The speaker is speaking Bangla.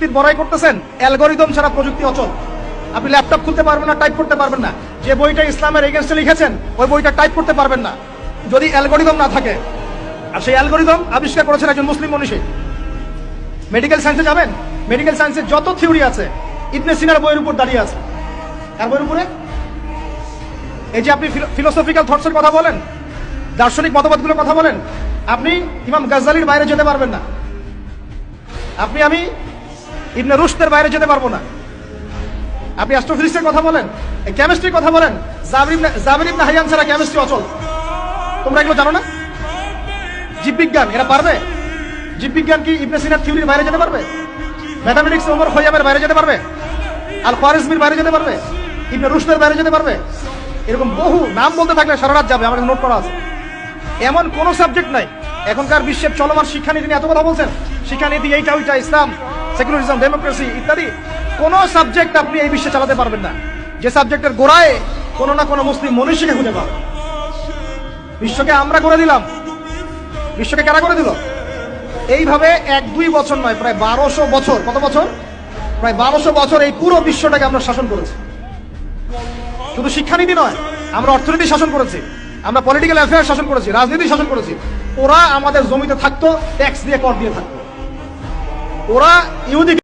প্রযুক্তির বড়াই করতেছেন অ্যালগোরিদম ছাড়া প্রযুক্তি অচল। আপনি ল্যাপটপ খুলতে পারবেন না টাইপ করতে পারবেন না। যে বইটা ইসলামের এগেনস্টে লিখেছেন, ওই বইটা টাইপ করতে পারবেন না। যদি অ্যালগোরিদম না থাকে, আর সেই অ্যালগোরিদম আবিষ্কার করেছেন একজন মুসলিম মনীষী। মেডিকেল সায়েন্সে যাবেন? মেডিকেল সায়েন্সের যত থিওরি আছে ইবনে সিনার বইয়ের উপর দাঁড়িয়ে আছে। কার বইয়ের উপরে? এই যে আপনি ফিলোসফিক্যাল থটসের কথা বলেন, দার্শনিক মতবাদগুলোর কথা বলেন, আপনি ইমাম গাজ্জালির বাইরে যেতে পারবেন না। আপনি, আমি ইবনে রুশদের বাইরে যেতে পারব না। আপনি অ্যাস্ট্রোফিজিক্সের কথা বলেন কেমিস্ট্রির কথা বলেন, জাবির জাবির ইবনে হাইয়ান ছাড়া কেমিস্ট্রি অচল। তোমরা এগুলো জানো না? জীববিজ্ঞান, এরা পারবে? জীববিজ্ঞান কি ইবনে সিনার থিওরির বাইরে যেতে পারবে? ম্যাথামেটিক্স ওমর খৈয়ামের বাইরে যেতে পারবে? আল খোয়ারিজমির বাইরে যেতে পারবে? ইবনে রুশদের বাইরে যেতে পারবে? এরকম বহু নাম বলতে থাকলে সারা রাত যাবে আমার নোট করা আছে। এমন কোন সাবজেক্ট নাই। এখনকার বিশ্বের চলমান শিক্ষানীতি নিয়ে এত কথা বলছেন। শিক্ষানীতি এইটা, ওইটা, ইসলাম। সেকুলারিজম ডেমোক্রেসি ইত্যাদি, কোন সাবজেক্ট আপনি এই বিশ্বে চালাতে পারবেন না। যে সাবজেক্টের গোড়ায় কোনো না কোনো মুসলিম মনীষীকে খুঁজে পাবে। বিশ্বকে আমরা করে দিলাম। বিশ্বকে কারা করে দিল? এইভাবে এক দুই বছর নয়, প্রায় বারোশো বছর, কত বছর? প্রায় বারোশো বছর এই পুরো বিশ্বটাকে আমরা শাসন করেছি। শুধু শিক্ষানীতি নয়, আমরা অর্থনীতি শাসন করেছি, আমরা পলিটিক্যাল অ্যাফেয়ার শাসন করেছি, রাজনীতি শাসন করেছি। ওরা আমাদের জমিতে থাকতো ট্যাক্স দিয়ে কর দিয়ে থাকতো। ওরা ইহুদি